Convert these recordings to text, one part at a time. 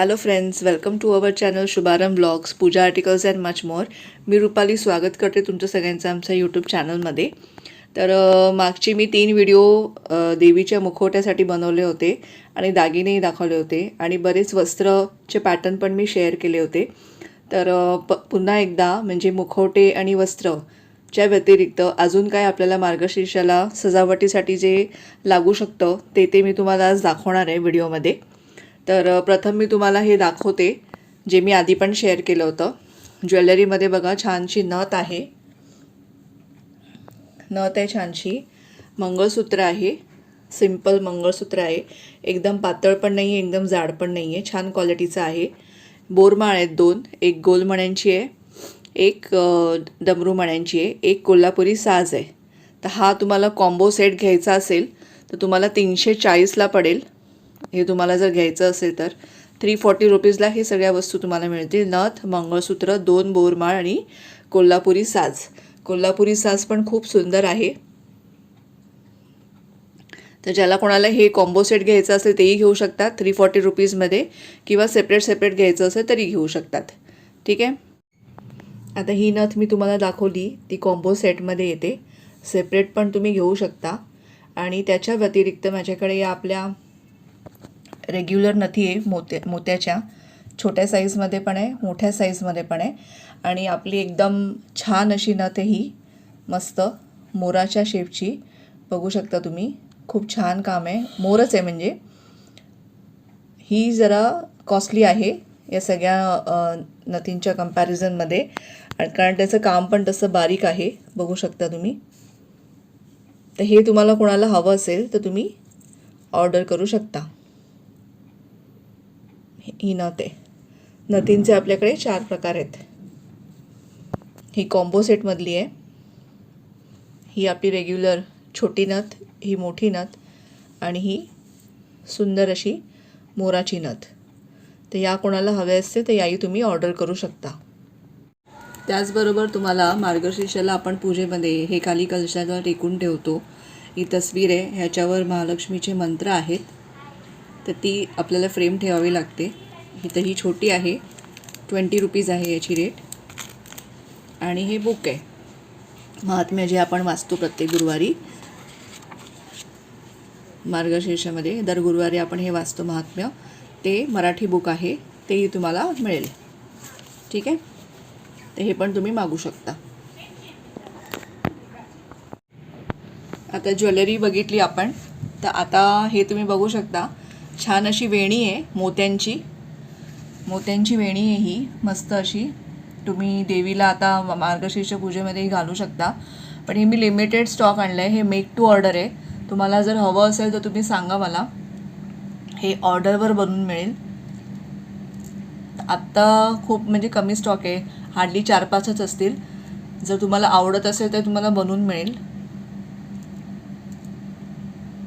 Hello friends welcome to our channel Shubharambh blogs puja articles and much more मी रुपाली स्वागत करते तुमचं सगळ्यांचं आमच्या यूट्यूब चॅनलमध्ये तर मागची मी तीन व्हिडिओ देवीच्या मुखवट्यासाठी बनवले होते आणि दागिनेही दाखवले होते आणि बरेच वस्त्रचे पॅटर्न पण मी शेअर केले होते. तर प पुन्हा एकदा म्हणजे मुखवटे आणि वस्त्र च्या व्यतिरिक्त अजून काय आपल्याला मार्गशीर्षाला सजावटीसाठी जे लागू शकतं ते ते मी तुम्हाला आज दाखवणार आहे व्हिडिओमध्ये तर प्रथम मी तुम्हाला हे दाखवते जे मी आधी पण शेअर केलं होतं. ज्वेलरीमध्ये बघा छानशी नथ आहे. नथ आहे छानशी. मंगळसूत्र आहे. सिंपल मंगळसूत्र आहे. एकदम पातळ पण नाही आहे एकदम जाड पण नाही आहे छान क्वालिटीचं आहे. बोरमाळ आहेत दोन. एक गोलमण्यांची आहे. एक डमरू मण्यांची आहे. एक कोल्हापुरी साज आहे. तर हा तुम्हाला कॉम्बो सेट घ्यायचा असेल तर तुम्हाला तीनशे चाळीसला पडेल. हे तुम्हाला जर घ्यायचं असेल तर थ्री फॉर्टी रुपीजला हे सगळ्या वस्तू तुम्हाला मिळतील. नथ मंगळसूत्र दोन बोरमाळ आणि कोल्हापुरी साज. कोल्हापुरी साज पण खूप सुंदर आहे. तर ज्याला कोणाला हे कॉम्बो सेट घ्यायचं असेल तेही घेऊ शकतात. थ्री फॉर्टी रुपीजमध्ये किंवा सेपरेट सेपरेट घ्यायचं असेल तरी घेऊ शकतात. ठीक आहे? आता ही नथ मी तुम्हाला दाखवली. ती कॉम्बो सेटमध्ये येते. सेपरेट पण तुम्ही घेऊ शकता. आणि त्याच्या व्यतिरिक्त माझ्याकडे या आपल्या रेग्युलर नथी आहे मोत्या मोत्याच्या. छोट्या साईजमध्ये पण आहे मोठ्या साईजमध्ये पण आहे. आणि आपली एकदम छान अशी नथ ही. मस्त. मोराच्या शेपची बघू शकता तुम्ही. खूप छान काम आहे. मोरच आहे म्हणजे. ही जरा कॉस्टली आहे या सगळ्या नथींच्या कम्पॅरिझनमध्ये आणि कारण त्याचं काम पण तसं बारीक आहे. बघू शकता तुम्ही. तर हे तुम्हाला कोणाला हवं असेल तर तुम्ही ऑर्डर करू शकता. ही नथ आहे नथींचे आपल्याकडे चार प्रकार आहेत. ही कॉम्बो सेटमधली आहे. ही आपली रेग्युलर छोटी नथ ही मोठी नथ आणि ही सुंदर अशी मोराची नथ. तर या कोणाला हवे असते तर याही तुम्ही ऑर्डर करू शकता. त्याचबरोबर तुम्हाला मार्गशीर्षाला आपण पूजेमध्ये हे खाली कलशाला टेकून ठेवतो. ही तस्वीर आहे. ह्याच्यावर महालक्ष्मीचे मंत्र आहेत. तर ती आपल्याला फ्रेम ठेवावी लागते. ही तर ही छोटी आहे. ट्वेंटी रुपीज आहे याची रेट. आणि हे बुक आहे. महात्म्य जे आपण वाचतो प्रत्येक गुरुवारी. मार्गशीर्षामध्ये दर गुरुवारी आपण हे वाचतो महात्म्य. ते मराठी बुक आहे. तेही तुम्हाला मिळेल. ठीक आहे? तर हे पण तुम्ही मागू शकता. आता ज्वेलरी बघितली आपण. तर आता हे तुम्ही बघू शकता. छान अशी वेणी आहे मोत्यांची. मोत्यांची वेणी आहे ही मस्त अशी. तुम्ही देवीला आता मार्गशीर्ष पूजेमध्येही घालू शकता. पण हे मी लिमिटेड स्टॉक आणलं आहे हे मेक टू ऑर्डर आहे. तुम्हाला जर हवं असेल तर तुम्ही सांगा मला. हे ऑर्डरवर बनवून मिळेल. आत्ता खूप म्हणजे कमी स्टॉक आहे हार्डली चार पाचच असतील. जर तुम्हाला आवडत असेल तर तुम्हाला बनवून मिळेल.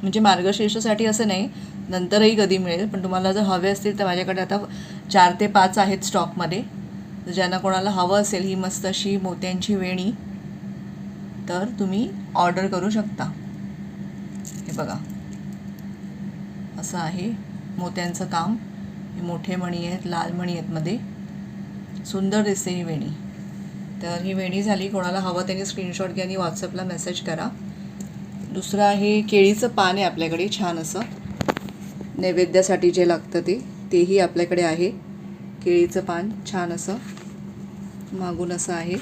म्हणजे मार्गशीर्षासाठी असं नाही नंतरही कधी मिळेल. पण तुम्हाला जर हवे असतील तर माझ्याकडे आता चार ते पाच आहेत स्टॉकमध्ये. ज्यांना कोणाला हवं असेल ही मस्त अशी मोत्यांची वेणी तर तुम्ही ऑर्डर करू शकता. हे बघा. असं आहे मोत्यांचं काम. हे मोठे मणी आहेत लाल मणी आहेत मध्ये. सुंदर दिसते ही वेणी. तर ही वेणी झाली कोणाला हवं त्यांनी स्क्रीनशॉट घ्या आणि व्हॉट्सअपला मेसेज करा. दुसरं आहे केळीचं पान आहे आपल्याकडे छान असं. नैवेद्यासाठी जे लागतं ते. तेही आपल्याकडे आहे. केळीचं पान छान असं मागून असं आहे.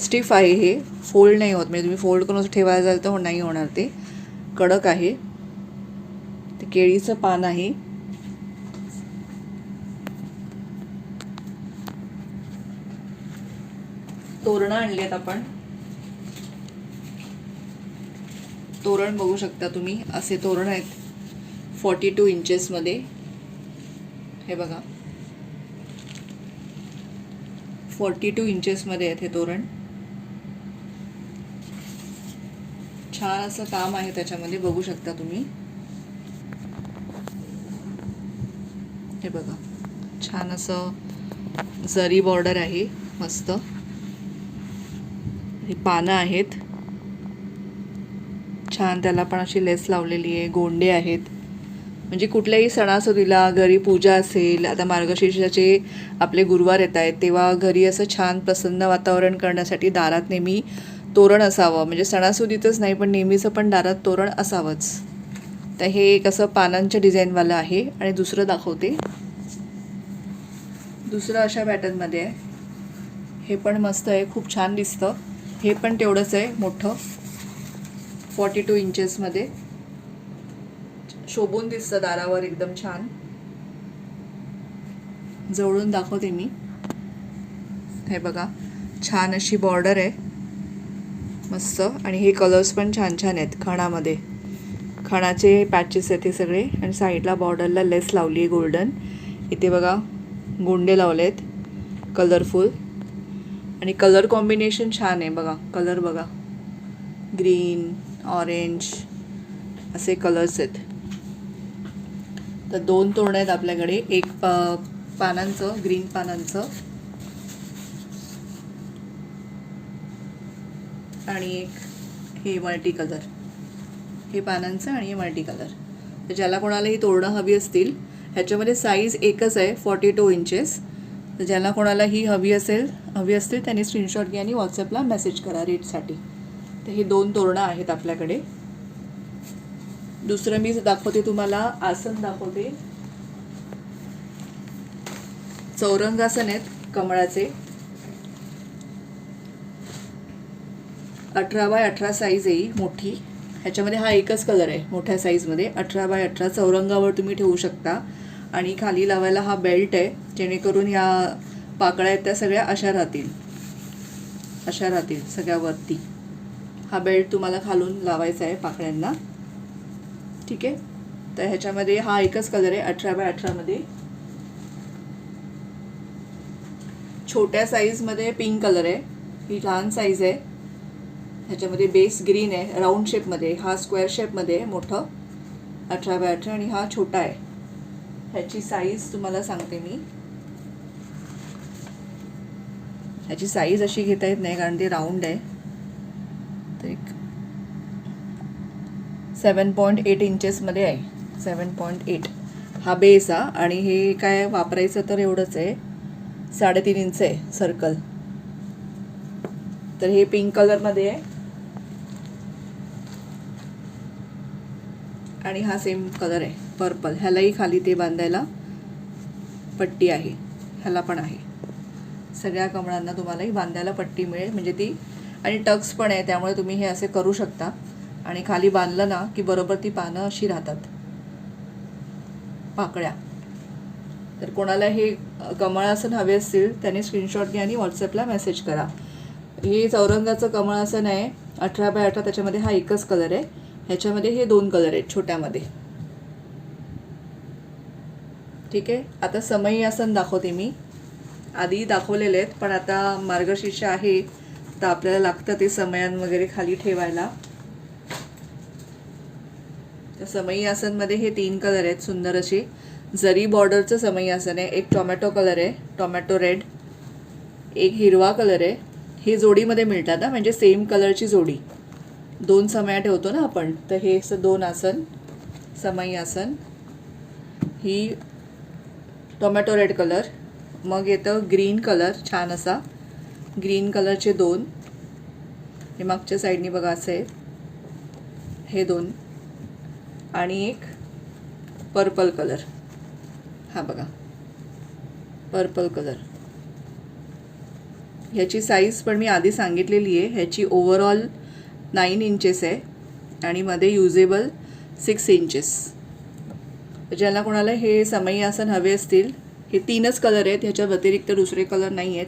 स्टिफ आहे हे. फोल्ड नाही होत. म्हणजे तुम्ही फोल्ड करून असं ठेवायला जाल तर नाही होणार ते. कडक आहे. ते केळीचं पान आहे. तोरणं आणली आहेत आपण. तोरण बघू शकता तुम्ही. असे तोरण आहेत. फॉर्टी टू इंचेसमध्ये हे बघा. फॉर्टी टू इंचेसमध्ये आहेत हे तोरण. छान असं काम आहे त्याच्यामध्ये बघू शकता तुम्ही. हे बघा. छान असं जरी बॉर्डर आहे मस्त. ही पानं आहेत. छान त्याला पण अशी लेस लावलेली आहे गोंडे आहेत. म्हणजे कुठल्याही सणासुदीला घरी पूजा असेल आता मार्गशीर्षाचे आपले गुरुवार येत आहेत तेव्हा घरी असं छान प्रसन्न वातावरण करण्यासाठी दारात नेहमी तोरण असावं. म्हणजे सणासुदीतच नाही पण नेहमीचं पण दारात तोरण असावंच. तर हे एक असं पानांच्या डिझाईनवालं आहे आणि दुसरं दाखवते. दुसरं अशा पॅटर्नमध्ये आहे. हे पण मस्त आहे खूप छान दिसतं. हे पण तेवढंच आहे मोठं. फॉर्टी टू इंचेसमध्ये शोभून दिसतं दारावर एकदम छान. जवळून दाखवते मी. हे बघा छान अशी बॉर्डर आहे. मस्त. आणि हे कलर्स पण छान छान आहेत खणामध्ये. खणाचे पॅचेस आहेत हे सगळे. आणि साईडला बॉर्डरला लेस लावली आहे गोल्डन इथे बघा गोंडे लावले आहेत कलरफुल आणि कलर कॉम्बिनेशन छान आहे बघा. कलर बघा. ग्रीन ऑरेंज असे कलर्स आहेत. तर दोन तोरणं आहेत आपल्याकडे. एक पा पानांचं ग्रीन पानांचं. आणि एक हे मल्टी कलर हे पानांचं आणि हे मल्टी कलर तर ज्याला कोणाला ही तोरणं हवी असतील ह्याच्यामध्ये साईज एकच आहे फॉर्टी टू इंचेस तर ज्याला कोणाला ही हवी असेल हवी असतील त्यांनी स्क्रीनशॉट घ्या आणि व्हॉट्सअपला मेसेज करा रेटसाठी तर हे दोन तोरणं आहेत आपल्याकडे. दुसरं मी दाखवते तुम्हाला आसन दाखवते. चौरंगासन आहेत कमळाचे. अठरा बाय अठरा साईज येईल मोठी. ह्याच्यामध्ये हा एकच कलर आहे मोठ्या साईजमध्ये अठरा बाय अठरा चौरंगावर तुम्ही ठेवू शकता. आणि खाली लावायला हा बेल्ट आहे जेणेकरून या पाकळ्या आहेत त्या सगळ्या अशा राहतील. अशा राहतील सगळ्यावरती हा बेल्ट तुम्हाला खालून लावायचा आहे पाकळ्यांना. ठीक आहे? तर ह्याच्यामध्ये हा एकच कलर आहे अठरा बाय अठरामध्ये छोट्या साईजमध्ये पिंक कलर आहे. ही लहान साईज आहे. ह्याच्यामध्ये बेस ग्रीन आहे राऊंड शेपमध्ये हा स्क्वेअर शेपमध्ये आहे मोठं. अठरा बाय अठरा आणि हा छोटा आहे. ह्याची साईज तुम्हाला सांगते मी. ह्याची साईज अशी घेता येत नाही कारण ते राऊंड आहे. तर एक सेवन पॉईंट एट इंचेसमध्ये आहे. सेवन पॉईंट एट हा बेस हा आणि हे काय वापरायचं तर एवढंच आहे. साडेतीन इंच आहे सर्कल तर हे पिंक कलरमध्ये आहे. आणि हा सेम कलर आहे. पर्पल ह्यालाही खाली ते बांधायला पट्टी आहे. ह्याला पण आहे. सगळ्या कमळांना तुम्हालाही बांधायला पट्टी मिळेल. म्हणजे ती आणि टक्स पण आहे त्यामुळे तुम्ही हे असे करू शकता. आणि खाली बांधलं ना की बरोबर ती पानं अशी राहतात. पाकळ्या. तर कोणाला हे कमळासन हवे असतील त्याने स्क्रीनशॉट घ्या आणि व्हॉट्सअपला मेसेज करा. हे चौरंगाचं कमळासन आहे अठरा बाय अठरा त्याच्यामध्ये हा एकच कलर आहे. ह्याच्यामध्ये हे दोन कलर आहेत छोट्यामध्ये. ठीक आहे? आता समई आसन दाखवते मी. आधी दाखवलेले आहेत पण आता मार्गशीर्ष आहे तर आपल्याला लागतं ते समयान वगैरे खाली ठेवायला. तर समई आसनमध्ये हे तीन कलर आहेत सुंदर असे जरी बॉर्डरचं समई आसन आहे एक टोमॅटो कलर आहे टोमॅटो रेड एक हिरवा कलर आहे. हे जोडीमध्ये मिळतात ना म्हणजे सेम कलरची जोडी. दोन समया ठेवतो ना आपण तर हे असं दोन आसन समई आसन ही टोमॅटो रेड कलर मग येतं ग्रीन कलर छान असा. ग्रीन कलरचे दोन. हे मागच्या साईडनी बघा असं आहे हे दोन. आणि एक पर्पल कलर हा बघा. पर्पल कलर ह्याची साईज पण मी आधी सांगितलेली आहे. ह्याची ओव्हरऑल नाईन इंचेस आहे आणि मध्ये युजेबल सिक्स इंचेस ज्यांना कोणाला हे समयी आसन हवे असतील हे तीनच कलर आहेत. ह्याच्या व्यतिरिक्त दुसरे कलर नाही आहेत.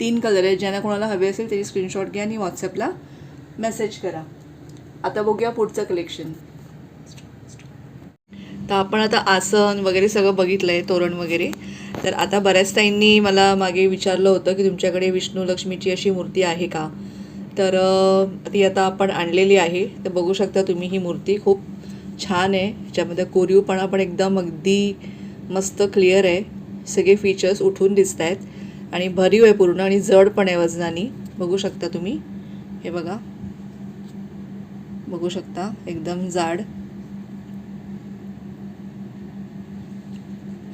तीन कलर आहेत. ज्यांना कोणाला हवे असेल त्याची स्क्रीनशॉट घ्या आणि व्हॉट्सअपला मेसेज करा. आता बघूया पुढचं कलेक्शन तर आपण आता आसन वगैरे सगळं बघितलं आहे तोरण वगैरे. तर आता बऱ्याच ताईंनी मला मागे विचारलं होतं की तुमच्याकडे विष्णू लक्ष्मीची अशी मूर्ती आहे का? तर ती आता आपण आणलेली आहे. तर बघू शकता तुम्ही ही मूर्ती खूप छान आहे. ह्याच्यामध्ये कोरीवपणा पण एकदम अगदी मस्त क्लिअर आहे. सगळे फीचर्स उठून दिसत आहेत आणि भरीव आहे पूर्ण आणि जड पण आहे वजनानी. बघू शकता तुम्ही. हे बघा. बघू शकता. एकदम जाड.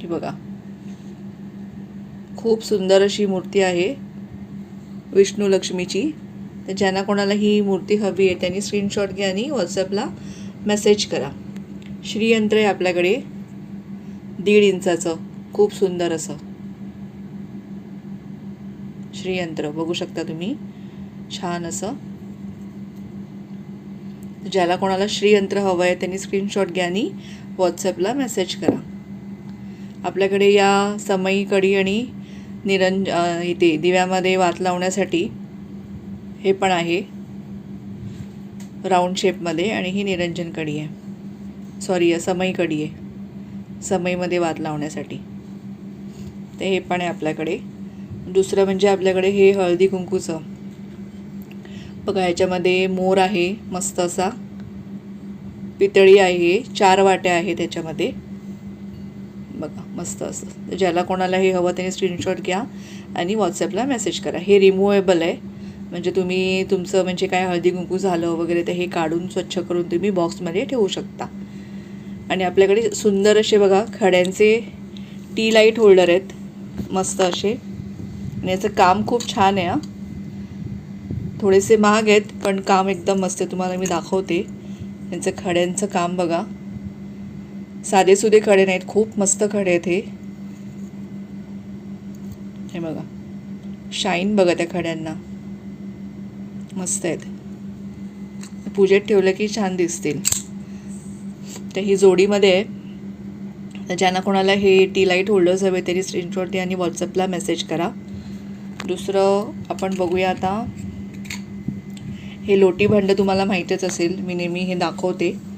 ही बघा. खूप सुंदर अशी मूर्ती आहे विष्णू लक्ष्मीची. तर ज्यांना कोणाला ही मूर्ती हवी आहे त्यांनी स्क्रीनशॉट घ्या आणि व्हॉट्सअपला मेसेज करा. श्रीयंत्र आहे आपल्याकडे. दीड इंचाचं. खूप सुंदर असं. श्रीयंत्र बघू शकता तुम्ही. छान असं. ज्याला कोणाला श्रीयंत्र हवं आहे त्यांनी स्क्रीनशॉट घ्या आणि व्हॉट्सअपला मेसेज करा. आपल्याकडे या समई कडी आणि निरंज इथे दिव्यामध्ये वात लावण्यासाठी हे पण आहे. राऊंड शेपमध्ये आणि ही निरंजन कडी आहे. सॉरी समई कडी आहे. समईमध्ये वात लावण्यासाठी. ते हे पण आहे आपल्याकडे. दुसरं म्हणजे आपल्याकडे हे हळदी कुंकूचं. बघा ह्याच्यामध्ये मोर आहे मस्त असा. पितळी आहे चार वाट्या आहे त्याच्यामध्ये बघा मस्त असं. ज्याला कोणाला हे हवं त्याने स्क्रीनशॉट घ्या आणि व्हॉट्सअपला मेसेज करा. हे रिमूवेबल आहे. म्हणजे तुम्ही तुमचं म्हणजे काय हळदी कुंकू झालं वगैरे तर हे काढून स्वच्छ करून तुम्ही बॉक्समध्ये ठेवू शकता. आणि आपल्याकडे सुंदर असे बघा खड्यांचे टी लाइट होल्डर आहेत. मस्त असे. आणि याचं काम खूप छान आहे थोडेसे महाग आहेत पण काम एकदम मस्त आहे. तुम्हाला मी दाखवते. यांचं खड्यांचं काम बघा. साधेसुधे खडे नाहीत. खूप मस्त खडे आहेत हे. हे बघा. शाईन बघा त्या खड्यांना. मस्त आहेत. पूजेत ठेवलं की छान दिसतील. तर ही जोडीमध्ये आहे. ज्यांना कोणाला हे टी लाइट होल्डर्स हवे तरी स्क्रीनशॉट द्या आणि व्हॉट्सअपला मेसेज करा. दुसरं आपण बघूया आता. हे लोटी भांडं तुम्हाला माहीतच असेल. मी नेहमी हे दाखवते.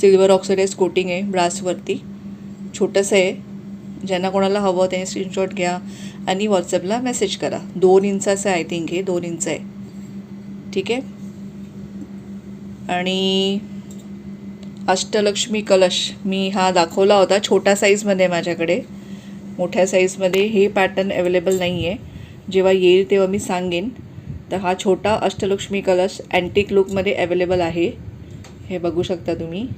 सिल्वर ऑक्सिडाईज कोटिंग आहे ब्रासवरती. छोटंसं आहे. ज्यांना कोणाला हवं त्याने स्क्रीनशॉट घ्या आणि व्हॉट्सअपला मेसेज करा. दोन इंचाचं आहे आय थिंक हे दोन इंच आहे. ठीक आहे? आणि अष्टलक्ष्मी कलश. मी हा दाखवला होता छोटा साईजमध्ये आहे माझ्याकडे. मोठ्या साईजमध्ये हे पॅटर्न अवेलेबल नाही आहे जेव्हा येईल तेव्हा मी सांगेन. तर हा छोटा अष्टलक्ष्मी कलश अँटिक लुकमध्ये अवेलेबल आहे. हे बघू शकता तुम्ही.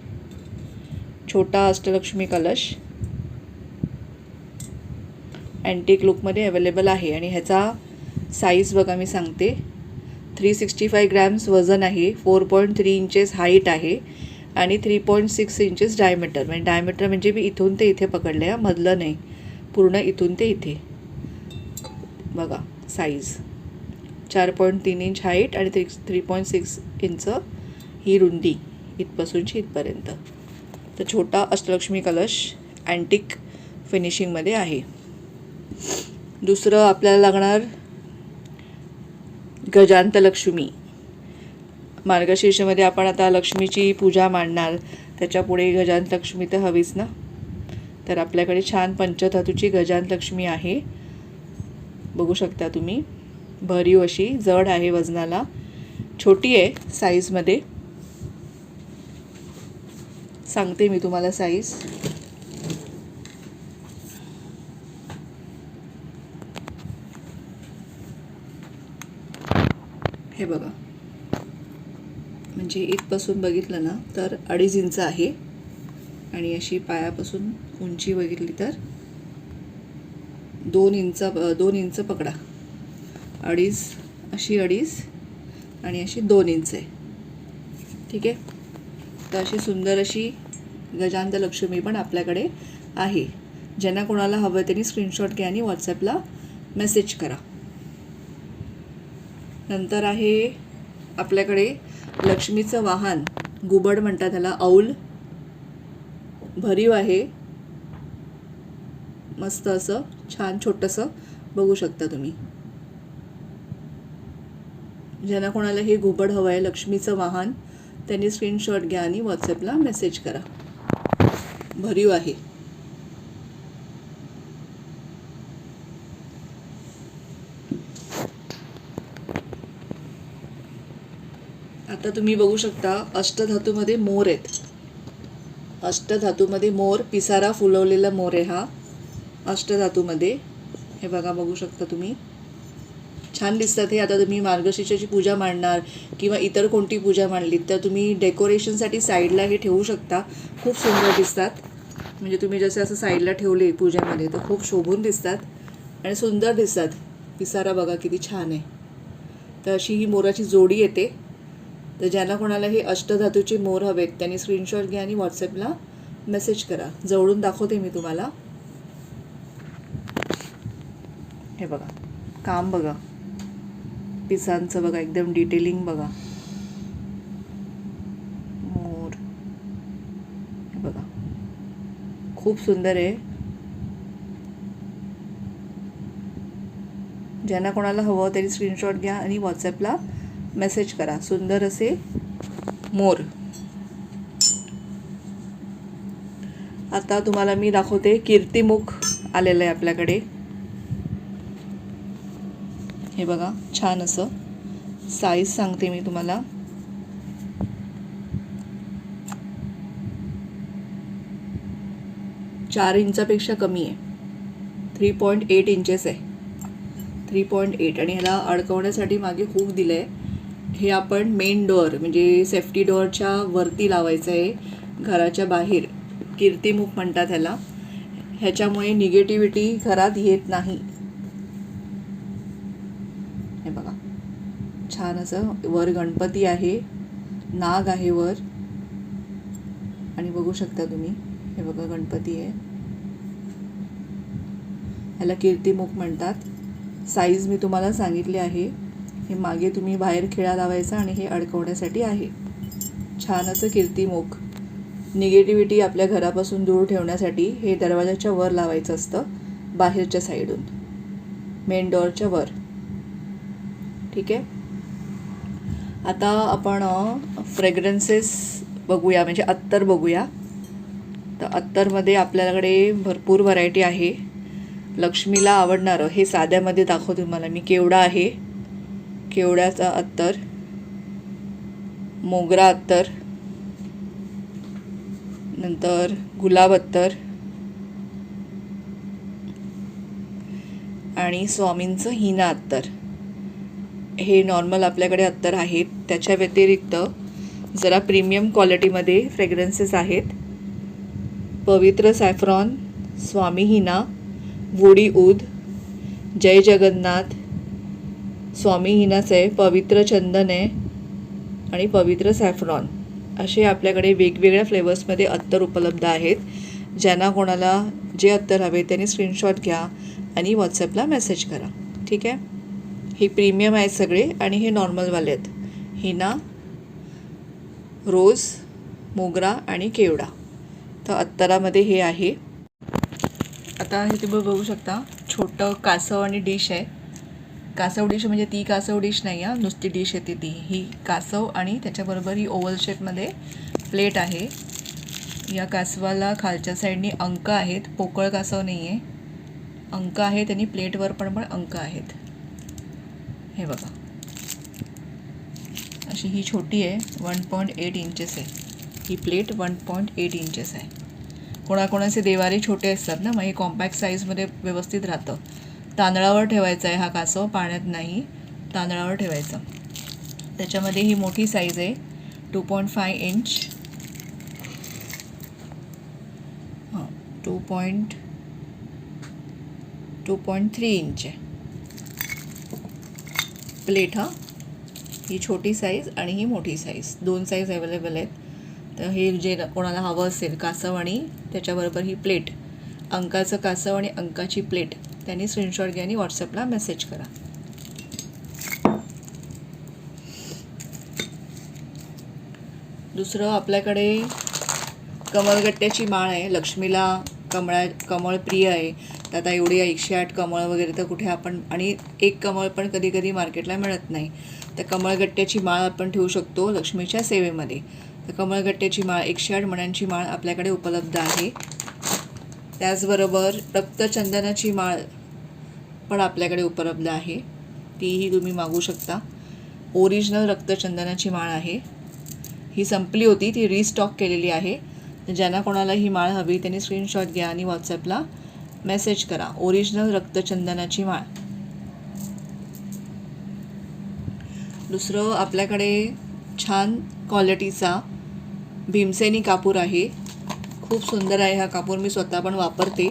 छोटा अष्टलक्ष्मी कलश. अँटिक लुकमध्ये अवेलेबल आहे आणि ह्याचा साईज बघा मी सांगते. थ्री सिक्स्टी फाय ग्रॅम्स वजन आहे four point three inches height आहे आणि three point six inches diameter म्हणजे डायमीटर म्हणजे मी इथून ते इथे पकडले आहे मधलं नाही. पूर्ण इथून ते इथे. बघा साईज चार पॉईंट तीन इंच हाईट आणि three three point six inch ही रुंदी इथपासूनची इथपर्यंत. तर छोटा अष्टलक्ष्मी कलश अँटिक फिनिशिंगमध्ये आहे. दुसरं आपल्याला लागणार गजांतलक्ष्मी. मार्गशीर्षमध्ये आपण आता लक्ष्मीची पूजा मांडणार. त्याच्यापुढे गजांतलक्ष्मी तर हवीच ना? तर आपल्याकडे छान पंचधातूची गजांतलक्ष्मी आहे. बघू शकता तुम्ही. भरीव अशी जड आहे वजनाला. छोटी आहे साईजमध्ये सांगते मी तुम्हाला साईज हे बघा. म्हणजे इथपासून बघितलं ना तर अडीच इंच आहे. आणि अशी पायापासून उंची बघितली तर दोन इंच दोन इंच पकडा. अडीच अशी अडीच आणि अशी दोन इंच आहे. ठीक आहे? तर अशी सुंदर अशी गजानंद लक्ष्मी पण आपल्याकडे आहे. ज्यांना कोणाला हवं त्यांनी स्क्रीनशॉट घ्या आणि व्हॉट्सॲपला मेसेज करा. नंतर आहे आपल्याकडे लक्ष्मीचं वाहन. गुबड म्हणतात त्याला औल. भरीव आहे. मस्त असं छान छोटंसं बघू शकता तुम्ही. ज्यांना कोणाला हे घुबड हवं आहे लक्ष्मीचं वाहन त्यांनी स्क्रीनशॉट घ्या आणि व्हॉट्सअपला मेसेज करा. भरीव आहे. आता तुम्ही बघू शकता अष्टधातूमध्ये मोर आहेत. अष्टधातूमध्ये मोर पिसारा फुलवलेला मोर आहे हा. अष्टधातूमध्ये हे बघा बघू शकता तुम्ही. छान दिसतात. हे आता तुम्ही मार्गशीर्षाची पूजा मांडणार किंवा इतर कोणती पूजा मांडलीत तर तुम्ही डेकोरेशनसाठी साईडला हे ठेवू शकता. खूप सुंदर दिसतात. म्हणजे तुम्ही जसे असं साईडला ठेवले पूजेमध्ये तर खूप शोभून दिसतात आणि सुंदर दिसतात. पिसारा बघा किती छान आहे. तर अशी ही मोराची जोडी येते. तर ज्यांना कोणाला हे अष्टधातूचे मोर हवेत त्यांनी स्क्रीनशॉट घ्या आणि व्हॉट्सअपला मेसेज करा. जवळून दाखवते मी तुम्हाला. हे बघा काम बघा. पिसांचं बघा एकदम डिटेलिंग बघा. मोर. बघा. खूप सुंदर आहे. ज्यांना कोणाला हवं त्यांनी स्क्रीनशॉट घ्या आणि व्हॉट्सॲपला मेसेज करा. सुंदर असे मोर. आता तुम्हाला मी दाखवते कीर्तिमुख आलेलं आहे आपल्याकडे. हे बघा छान असं. साईज सांगते मी तुम्हाला. चार इंचापेक्षा कमी आहे. थ्री पॉईंट एट इंचेस आहे. थ्री पॉईंट एट आणि ह्याला अडकवण्यासाठी मागे खूप दिलं आहे हे आपण मेन डोअर म्हणजे सेफ्टी डोअरच्या वरती लावायचं आहे घराच्या बाहेर. कीर्तिमुख म्हणतात ह्याला. ह्याच्यामुळे निगेटिव्हिटी घरात येत नाही हे बघा छान असं वर गणपती आहे नाग आहे वर. आणि बघू शकता तुम्ही हे बघा गणपती आहे. ह्याला कीर्तिमुख म्हणतात. साईज मी तुम्हाला सांगितली आहे. हे मागे तुम्ही बाहेर खेळा लावायचा आणि हे अडकवण्यासाठी आहे. छान असं कीर्तिमुख. निगेटिव्हिटी आपल्या घरापासून दूर ठेवण्यासाठी हे दरवाजाच्या वर लावायचं असतं बाहेरच्या साईडून मेन डोअरच्या वर. ठीक आहे? आता आपण फ्रेग्रन्सेस बघूया म्हणजे अत्तर बघूया. तर अत्तरमध्ये आपल्याकडे भरपूर व्हरायटी आहे. लक्ष्मीला आवडणारं हे साध्यामध्ये दाखवते मला मी केवडा आहे. केवड्याचा अत्तर. मोगरा अत्तर. नंतर गुलाब अत्तर. आणि स्वामींचं हिना अत्तर. हे नॉर्मल आपल्याकडे अत्तर आहेत. त्याच्या व्यतिरिक्त जरा प्रीमियम क्वालिटीमध्ये फ्रेग्रन्सेस आहेत. पवित्र सॅफ्रॉन स्वामी हिना वुडी ऊद जय जगन्नाथ स्वामीहिनाचे आहे पवित्र चंदन आहे आणि पवित्र सॅफ्रॉन असे आपल्याकडे वेगवेगळ्या फ्लेवर्समध्ये अत्तर उपलब्ध आहेत. ज्यांना कोणाला जे अत्तर हवे त्यांनी स्क्रीनशॉट घ्या आणि व्हॉट्सॲपला मेसेज करा. ठीक आहे? हे प्रीमियम आहेत सगळे आणि हे नॉर्मलवाले आहेत. हिना रोज मोगरा आणि केवडा. तर अत्तरामध्ये हे आहे. आता हे तुम्ही बघू शकता छोटं कासव आणि डिश आहे. कासव डिश म्हणजे ती कासव डिश नाही आहे नुसती डिश येते ती ही कासव आणि त्याच्याबरोबर ही ओव्हल शेपमध्ये प्लेट आहे. या कासवाला खालच्या साईडनी अंक आहेत. पोकळ कासव नाही आहे अंक आहेत आणि प्लेटवर पण पण अंक आहेत. हे बघा. अशी ही छोटी आहे वन पॉईंट एट इंचेस आहे. ही plate one point eight inches आहे. कोणाकोणाचे देवारे छोटे असतात ना मग हे कॉम्पॅक्ट साईजमध्ये व्यवस्थित राहतं. तांदळावर ठेवायचा आहे हा कासव पाण्यात नाही तांदळावर ठेवायचं. त्याच्यामध्ये ही मोठी साईज आहे टू पॉईंट फाय इंच हां two point two point three inch आहे. प्लेट हां. ही छोटी साईज आणि ही मोठी साईज दोन साईज अवेलेबल आहेत. तर हे जे कोणाला हवं असेल कासव आणि त्याच्याबरोबर ही प्लेट अंकाचं कासव आणि अंकाची प्लेट त्यांनी स्क्रीनशॉट घ्या आणि व्हॉट्सअपला मेसेज करा. दुसरं आपल्याकडे कमलगट्ट्याची माळ आहे. लक्ष्मीला कमळा कमळ प्रिय आहे. तर आता एवढी एकशे आठ कमळ वगैरे तर कुठे आपण आणि एक कमळ पण कधी कधी मार्केटला मिळत नाही. तर कमळगट्ट्याची माळ आपण ठेवू शकतो लक्ष्मीच्या सेवेमध्ये. तर कमळगट्ट्याची माळ एकशे आठ मण्यांची माळ आपल्याकडे उपलब्ध आहे. त्याचबरोबर रक्तचंदनाची माळ पण आपल्याकडे उपलब्ध आहे. तीही तुम्ही मागू शकता. ओरिजिनल रक्तचंदनाची माळ आहे. ही संपली होती ती रिस्टॉक केलेली आहे. ज्यांना कोणाला ही माळ हवी त्यांनी स्क्रीनशॉट घ्या आणि व्हॉट्सॲपला मेसेज करा. ओरिजिनल रक्तचंदनाची माळ. दुसरं आपल्याकडे छान क्वालिटीचा भीमसेनी कापूर आहे. खूप सुंदर आहे हा कापूर. मी स्वतः पण वापरते.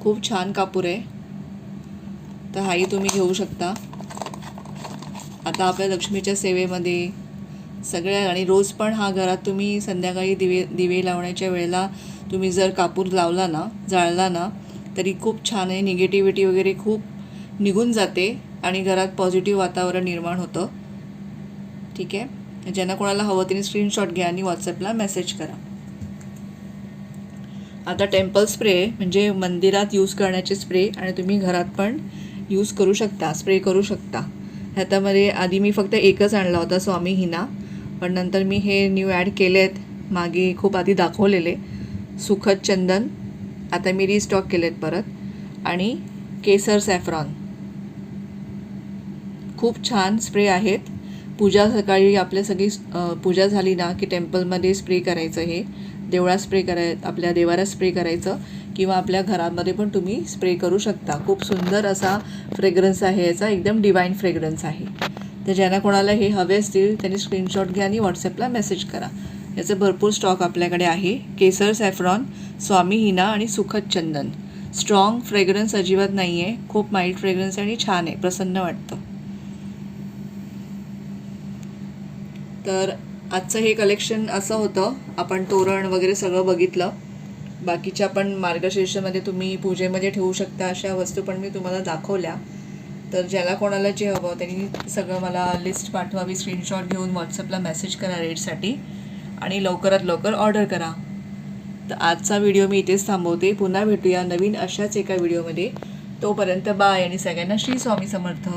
खूप छान कापूर आहे. तर हाही तुम्ही घेऊ शकता. आता आपल्या लक्ष्मीच्या सेवेमध्ये सगळ्या आणि रोज पण हा घरात तुम्ही संध्याकाळी दिवे दिवे लावण्याच्या वेळेला तुम्ही जर कापूर लावला ना जाळला ना तरी खूप छान आहे. निगेटिव्हिटी वगैरे खूप निघून जाते आणि घरात पॉझिटिव्ह वातावरण निर्माण होतं. ठीक आहे? ज्यांना कोणाला हवं त्यांनी स्क्रीनशॉट घ्या आणि व्हॉट्सअपला मेसेज करा. आता टेम्पल स्प्रे म्हणजे मंदिरात यूज करण्याचे स्प्रे आणि तुम्ही घरात पण यूज करू शकता स्प्रे करू शकता. ह्याच्यामध्ये आधी मी फक्त एकच आणला होता स्वामी हिना. पण नंतर मी हे न्यू ॲड केले आहेत. मागे खूप आधी दाखवलेले. सुखद चंदन. आता मी रिस्टॉक केलेत परत. आणि केसर सॅफ्रॉन खूप छान स्प्रे आहेत. पूजा सकाळी आपल्या सगळी पूजा झाली ना की टेम्पलमध्ये स्प्रे करायचं हे. देवळात स्प्रे कराय आपल्या देवारात स्प्रे करायचं. किंवा आपल्या घरामध्ये पण तुम्ही स्प्रे करू शकता. खूप सुंदर असा फ्रेग्रन्स आहे याचा. एकदम डिवाईन फ्रेग्रन्स आहे. तर ज्यांना कोणाला हे हवे असतील त्यांनी स्क्रीनशॉट घ्या आणि व्हॉट्सअपला मेसेज करा. याचं भरपूर स्टॉक आपल्याकडे आहे. केसर सॅफ्रॉन स्वामी हिना आणि सुखद चंदन. स्ट्रॉंग फ्रेग्रन्स अजिबात नाही आहे खूप माइल्ड फ्रेग्रन्स आणि छान आहे. प्रसन्न वाटतं. तर आजचं हे कलेक्शन असं होतं. आपण तोरण वगैरे सगळं बघितलं. बाकीच्या पण मार्गशीर्षमध्ये तुम्ही पूजेमध्ये ठेवू शकता. अशा वस्तू पण मी तुम्हाला दाखवल्या. तर ज्याला कोणाला जे हवं त्यांनी सगळं मला लिस्ट पाठवावी स्क्रीनशॉट घेऊन व्हॉट्सअपला मेसेज करा रेटसाठी आणि लवकरात लवकर ऑर्डर करा. तर आजचा व्हिडिओ मी इथेच थांबवते. पुन्हा भेटूया नवीन अशाच एका व्हिडिओमध्ये तोपर्यंत बाय आणि सगळ्यांना श्री स्वामी समर्थ.